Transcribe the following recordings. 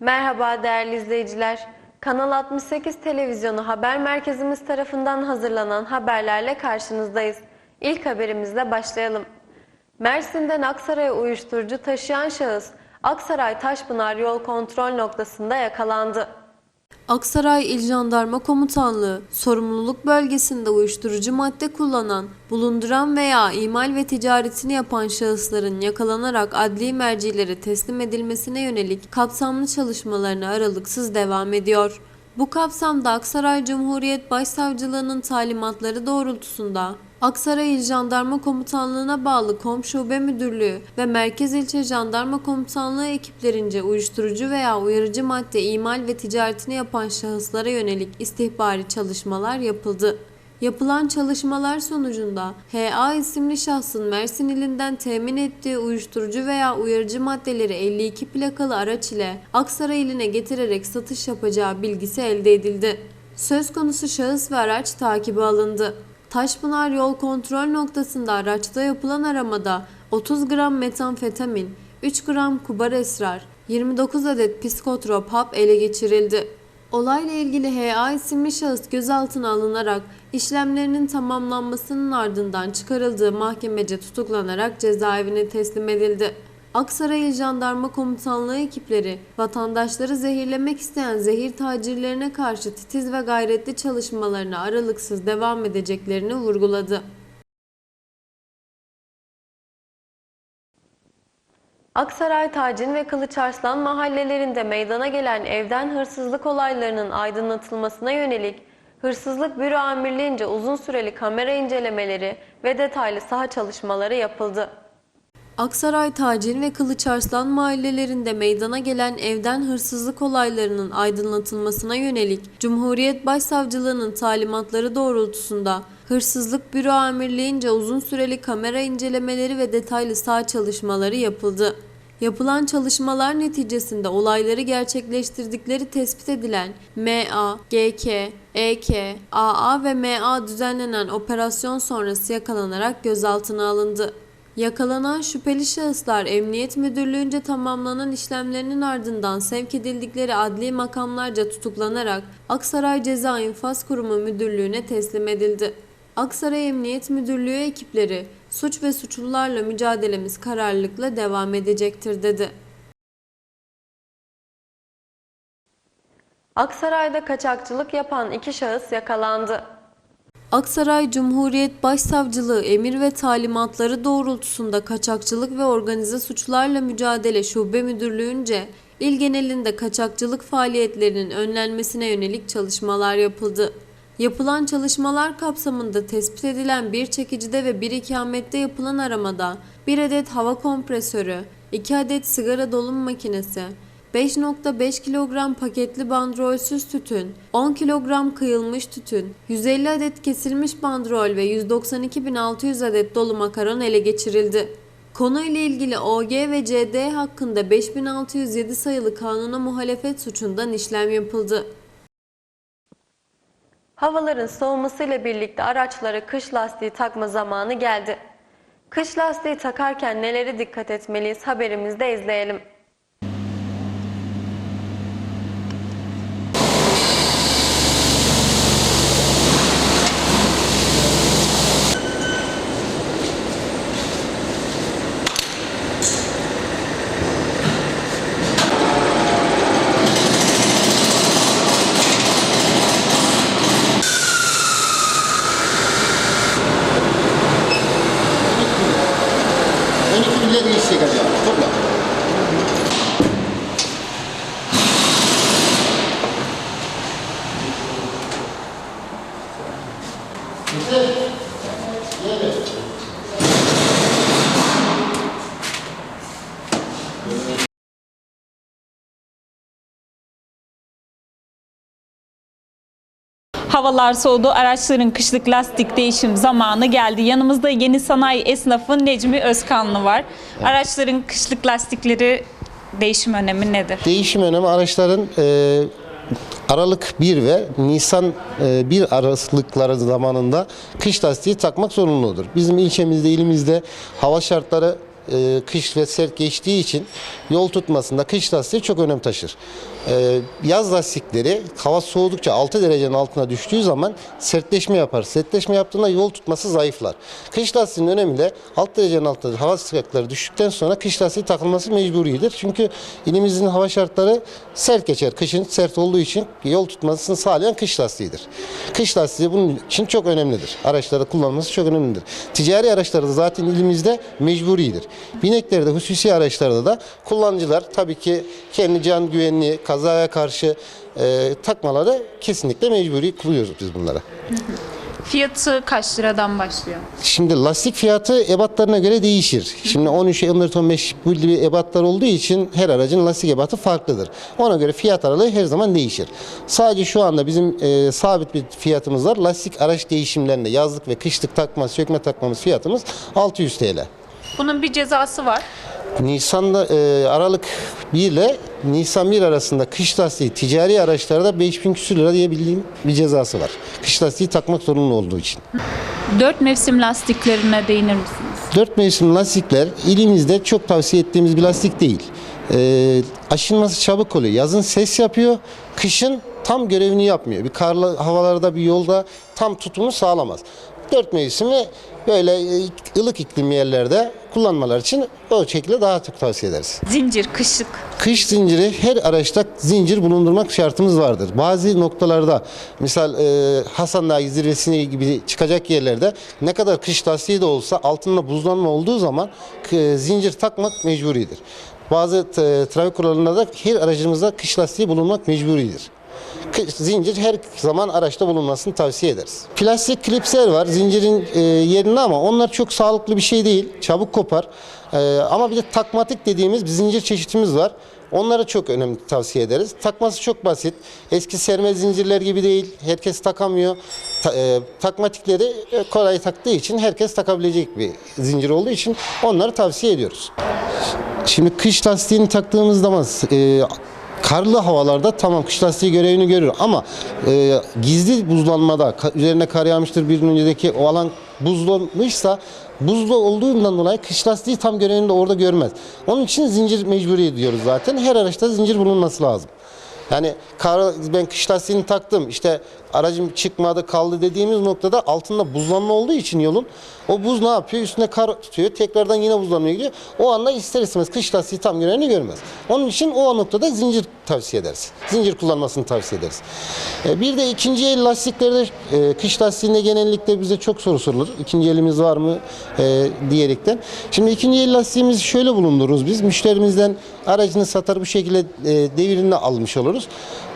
Merhaba değerli izleyiciler. Kanal 68 Televizyonu Haber Merkezimiz tarafından hazırlanan haberlerle karşınızdayız. İlk haberimizle başlayalım. Mersin'den Aksaray'a uyuşturucu taşıyan şahıs Aksaray Taşpınar yol kontrol noktasında yakalandı. Aksaray İl Jandarma Komutanlığı sorumluluk bölgesinde uyuşturucu madde kullanan, bulunduran veya imal ve ticaretini yapan şahısların yakalanarak adli mercilere teslim edilmesine yönelik kapsamlı çalışmalarına aralıksız devam ediyor. Bu kapsamda Aksaray Cumhuriyet Başsavcılığı'nın talimatları doğrultusunda Aksaray İl Jandarma Komutanlığı'na bağlı Kom Şube Müdürlüğü ve Merkez İlçe Jandarma Komutanlığı ekiplerince uyuşturucu veya uyarıcı madde imal ve ticaretini yapan şahıslara yönelik istihbari çalışmalar yapıldı. Yapılan çalışmalar sonucunda HA isimli şahsın Mersin ilinden temin ettiği uyuşturucu veya uyarıcı maddeleri 52 plakalı araç ile Aksaray iline getirerek satış yapacağı bilgisi elde edildi. Söz konusu şahıs ve araç takibe alındı. Taşpınar yol kontrol noktasında araçta yapılan aramada 30 gram metamfetamin, 3 gram kubar esrar, 29 adet psikotrop hap ele geçirildi. Olayla ilgili HA isimli şahıs gözaltına alınarak işlemlerinin tamamlanmasının ardından çıkarıldığı mahkemece tutuklanarak cezaevine teslim edildi. Aksaray Jandarma Komutanlığı ekipleri vatandaşları zehirlemek isteyen zehir tacirlerine karşı titiz ve gayretli çalışmalarına aralıksız devam edeceklerini vurguladı. Aksaray Tacin ve Kılıçarslan mahallelerinde meydana gelen evden hırsızlık olaylarının aydınlatılmasına yönelik Hırsızlık Büro Amirliğince uzun süreli kamera incelemeleri ve detaylı saha çalışmaları yapıldı. Aksaray Tacin ve Kılıçarslan mahallelerinde meydana gelen evden hırsızlık olaylarının aydınlatılmasına yönelik Cumhuriyet Başsavcılığının talimatları doğrultusunda Hırsızlık Büro Amirliğince uzun süreli kamera incelemeleri ve detaylı saha çalışmaları yapıldı. Yapılan çalışmalar neticesinde olayları gerçekleştirdikleri tespit edilen MA, GK, EK, AA ve MA düzenlenen operasyon sonrası yakalanarak gözaltına alındı. Yakalanan şüpheli şahıslar Emniyet Müdürlüğü'nce tamamlanan işlemlerinin ardından sevk edildikleri adli makamlarca tutuklanarak Aksaray Ceza İnfaz Kurumu Müdürlüğü'ne teslim edildi. Aksaray Emniyet Müdürlüğü ekipleri suç ve suçlularla mücadelemiz kararlılıkla devam edecektir dedi. Aksaray'da kaçakçılık yapan iki şahıs yakalandı. Aksaray Cumhuriyet Başsavcılığı emir ve talimatları doğrultusunda Kaçakçılık ve Organize Suçlarla Mücadele Şube Müdürlüğü'nce il genelinde kaçakçılık faaliyetlerinin önlenmesine yönelik çalışmalar yapıldı. Yapılan çalışmalar kapsamında tespit edilen bir çekicide ve bir ikamette yapılan aramada 1 adet hava kompresörü, 2 adet sigara dolum makinesi, 5.5 kilogram paketli bandrolsüz tütün, 10 kilogram kıyılmış tütün, 150 adet kesilmiş bandrol ve 192.600 adet dolu makaron ele geçirildi. Konuyla ilgili OG ve CD hakkında 5607 sayılı kanuna muhalefet suçundan işlem yapıldı. Havaların soğumasıyla birlikte araçlara kış lastiği takma zamanı geldi. Kış lastiği takarken nelere dikkat etmeliyiz haberimizde izleyelim. Havalar soğudu, araçların kışlık lastik değişim zamanı geldi. Yanımızda yeni sanayi esnafı Necmi Özkanlı var. Araçların kışlık lastikleri değişim önemi nedir? Değişim önemi araçların e, Aralık 1 ve Nisan e, 1 aralıkları zamanında kış lastiği takmak zorunludur. Bizim ilçemizde, ilimizde hava şartları e, kış ve sert geçtiği için yol tutmasında kış lastiği çok önem taşır. E, yaz lastikleri hava soğudukça 6 derecenin altına düştüğü zaman sertleşme yapar. Sertleşme yaptığında yol tutması zayıflar. Kış lastiğinin önemi de 6 derecenin altında hava sıcaklıkları düştükten sonra kış lastiği takılması mecburidir. Çünkü ilimizin hava şartları sert geçer. Kışın sert olduğu için yol tutmasını sağlayan kış lastiğidir. Kış lastiği bunun için çok önemlidir. Araçlarda kullanılması çok önemlidir. Ticari araçlarda zaten ilimizde mecburidir. Bineklerde, hususi araçlarda da kullanıcılar tabii ki kendi can güvenliği, kazaya karşı e, takmaları kesinlikle mecburi kılıyoruz biz bunlara. Fiyatı kaç liradan başlıyor? Şimdi lastik fiyatı ebatlarına göre değişir. Şimdi 13, 14, 15 bu gibi ebatlar olduğu için her aracın lastik ebatı farklıdır. Ona göre fiyat aralığı her zaman değişir. Sadece şu anda bizim e, sabit bir fiyatımız var. Lastik araç değişimlerinde yazlık ve kışlık takma, sökme takmamız fiyatımız 600 TL. Bunun bir cezası var. Nisan'da e, Aralık 1 ile Nisan 1 arasında kış lastiği ticari araçlarda 5000 küsür lira diye bildiğim bir cezası var. Kış lastiği takmak zorunlu olduğu için. Dört mevsim lastiklerine değinir misiniz? Dört mevsim lastikler ilimizde çok tavsiye ettiğimiz bir lastik değil. Ee, aşınması çabuk oluyor. Yazın ses yapıyor, kışın tam görevini yapmıyor. Bir karlı havalarda bir yolda tam tutumu sağlamaz. Dört mevsimi böyle e, ılık iklim yerlerde kullanmalar için o şekilde daha çok tavsiye ederiz. Zincir, kışlık. Kış zinciri her araçta zincir bulundurmak şartımız vardır. Bazı noktalarda misal e, Hasan Dağı zirvesine gibi çıkacak yerlerde ne kadar kış lastiği de olsa altında buzlanma olduğu zaman e, zincir takmak mecburidir. Bazı trafik kurallarında da her aracımızda kış lastiği bulunmak mecburidir. Zincir her zaman araçta bulunmasını tavsiye ederiz. Plastik klipsler var zincirin e, yerine ama onlar çok sağlıklı bir şey değil. Çabuk kopar. E, ama bir de takmatik dediğimiz bir zincir çeşitimiz var. Onları çok önemli tavsiye ederiz. Takması çok basit. Eski serme zincirler gibi değil. Herkes takamıyor. Ta, e, takmatikleri e, kolay taktığı için herkes takabilecek bir zincir olduğu için onları tavsiye ediyoruz. Şimdi kış lastiğini taktığımız zaman e, karlı havalarda tamam kış lastiği görevini görür ama e, gizli buzlanmada üzerine kar yağmıştır bir önceki o alan buzlanmışsa buzlu olduğundan dolayı kış lastiği tam görevini de orada görmez. Onun için zincir mecburi diyoruz zaten. Her araçta zincir bulunması lazım. Yani kar, ben kış lastiğini taktım işte aracım çıkmadı kaldı dediğimiz noktada altında buzlanma olduğu için yolun o buz ne yapıyor? Üstüne kar tutuyor. Tekrardan yine buzlanmaya gidiyor. O anda ister istemez kış lastiği tam görevini görmez. Onun için o noktada zincir tavsiye ederiz. Zincir kullanmasını tavsiye ederiz. E, Bir de ikinci el lastiklerde e, kış lastiğinde genellikle bize çok soru sorulur. İkinci elimiz var mı e, diyerekten. Şimdi ikinci el lastiğimizi şöyle bulundururuz biz. Müşterimizden aracını satar bu şekilde devirini almış oluruz.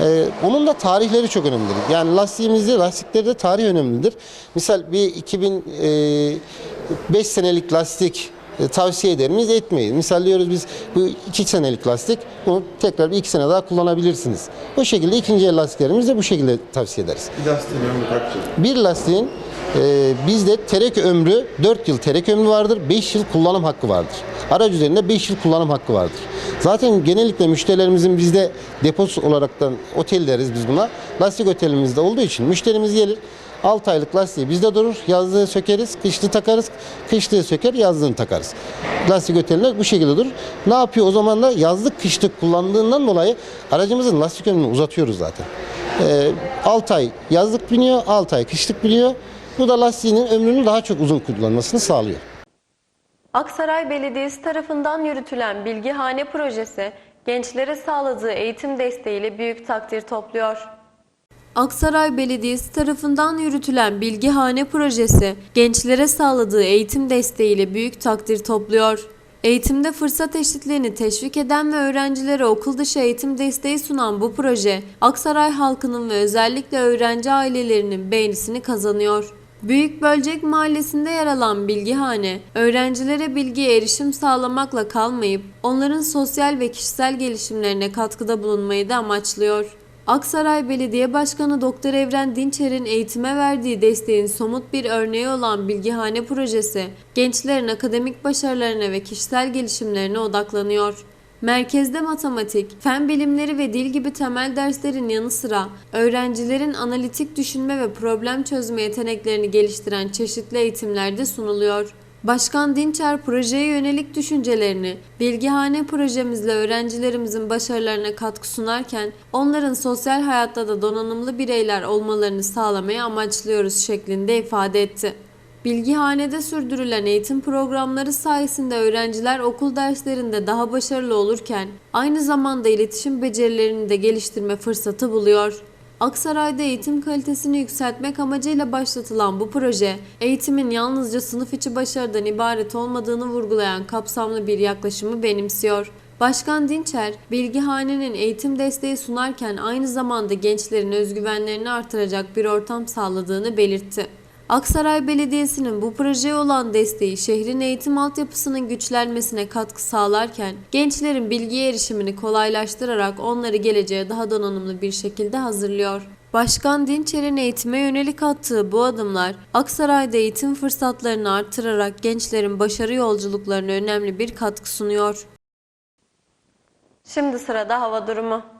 E, onun da tarihleri çok önemlidir. Yani lastiğimizde, lastiklerde tarih önemlidir. Misal bir 2005 senelik lastik e, tavsiye eder miyiz? Etmeyiz. Misal diyoruz biz bu 2 senelik lastik bunu tekrar bir 2 sene daha kullanabilirsiniz. Bu şekilde ikinci el lastiklerimizi de bu şekilde tavsiye ederiz. Bir lastiğin ömrü kaç yıl? Bir lastiğin e, bizde terek ömrü 4 yıl terek ömrü vardır, 5 yıl kullanım hakkı vardır. Araç üzerinde 5 yıl kullanım hakkı vardır. Zaten genellikle müşterilerimizin bizde deposu olaraktan otel deriz biz buna. Lastik otelimizde olduğu için müşterimiz gelir 6 aylık lastiği bizde durur. Yazlığı sökeriz, kışlı takarız. Kışlığı söker, yazlığını takarız. Lastik oteline bu şekilde durur. Ne yapıyor o zaman da yazlık kışlık kullandığından dolayı aracımızın lastik ömrünü uzatıyoruz zaten. 6 ay yazlık biniyor, 6 ay kışlık biniyor. Bu da lastiğinin ömrünü daha çok uzun kullanmasını sağlıyor. Aksaray Belediyesi tarafından yürütülen Bilgihane projesi gençlere sağladığı eğitim desteğiyle büyük takdir topluyor. Aksaray Belediyesi tarafından yürütülen Bilgihane projesi gençlere sağladığı eğitim desteğiyle büyük takdir topluyor. Eğitimde fırsat eşitliğini teşvik eden ve öğrencilere okul dışı eğitim desteği sunan bu proje, Aksaray halkının ve özellikle öğrenci ailelerinin beğenisini kazanıyor. Büyük Bölcek Mahallesi'nde yer alan Bilgihane, öğrencilere bilgiye erişim sağlamakla kalmayıp onların sosyal ve kişisel gelişimlerine katkıda bulunmayı da amaçlıyor. Aksaray Belediye Başkanı Doktor Evren Dinçer'in eğitime verdiği desteğin somut bir örneği olan Bilgihane projesi, gençlerin akademik başarılarına ve kişisel gelişimlerine odaklanıyor. Merkezde matematik, fen bilimleri ve dil gibi temel derslerin yanı sıra öğrencilerin analitik düşünme ve problem çözme yeteneklerini geliştiren çeşitli eğitimler de sunuluyor. Başkan Dinçer projeye yönelik düşüncelerini Bilgihane projemizle öğrencilerimizin başarılarına katkı sunarken onların sosyal hayatta da donanımlı bireyler olmalarını sağlamayı amaçlıyoruz şeklinde ifade etti. Bilgihanede sürdürülen eğitim programları sayesinde öğrenciler okul derslerinde daha başarılı olurken aynı zamanda iletişim becerilerini de geliştirme fırsatı buluyor. Aksaray'da eğitim kalitesini yükseltmek amacıyla başlatılan bu proje, eğitimin yalnızca sınıf içi başarıdan ibaret olmadığını vurgulayan kapsamlı bir yaklaşımı benimsiyor. Başkan Dinçer, Bilgihane'nin eğitim desteği sunarken aynı zamanda gençlerin özgüvenlerini artıracak bir ortam sağladığını belirtti. Aksaray Belediyesi'nin bu projeye olan desteği şehrin eğitim altyapısının güçlenmesine katkı sağlarken gençlerin bilgiye erişimini kolaylaştırarak onları geleceğe daha donanımlı bir şekilde hazırlıyor. Başkan Dinçer'in eğitime yönelik attığı bu adımlar Aksaray'da eğitim fırsatlarını artırarak gençlerin başarı yolculuklarına önemli bir katkı sunuyor. Şimdi sırada hava durumu.